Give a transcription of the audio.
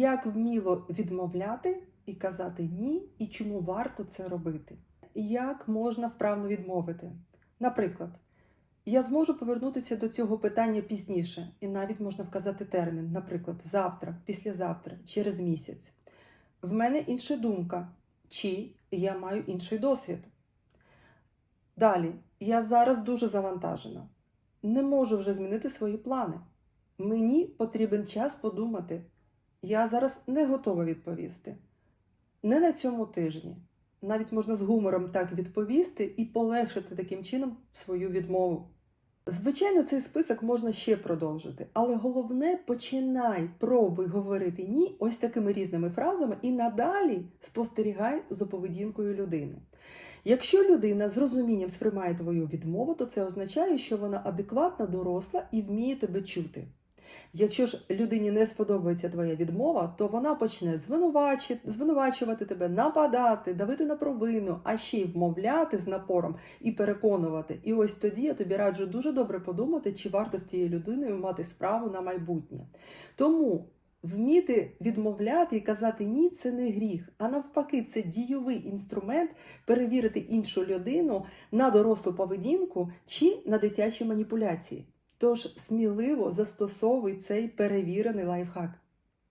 як вміло відмовляти і казати ні, і чому варто це робити. Як можна вправно відмовити? Наприклад, я зможу повернутися до цього питання пізніше, і навіть можна вказати термін, наприклад, завтра, післязавтра, через місяць. В мене інша думка, чи я маю інший досвід. Далі, я зараз дуже завантажена. Не можу вже змінити свої плани. Мені потрібен час подумати. Я зараз не готова відповісти. Не на цьому тижні. Навіть можна з гумором так відповісти і полегшити таким чином свою відмову. Звичайно, цей список можна ще продовжити, але головне починай, пробуй говорити ні ось такими різними фразами і надалі спостерігай за поведінкою людини. Якщо людина з розумінням сприймає твою відмову, то це означає, що вона адекватна, доросла і вміє тебе чути. Якщо ж людині не сподобається твоя відмова, то вона почне звинувачити, звинувачувати тебе, нападати, давити на провину, а ще й вмовляти з напором і переконувати. І ось тоді я тобі раджу дуже добре подумати, чи варто з цією людиною мати справу на майбутнє. Тому вміти відмовляти і казати ні це не гріх, а навпаки, це дійовий інструмент перевірити іншу людину на дорослу поведінку чи на дитячі маніпуляції. Тож сміливо застосовуй цей перевірений лайфхак.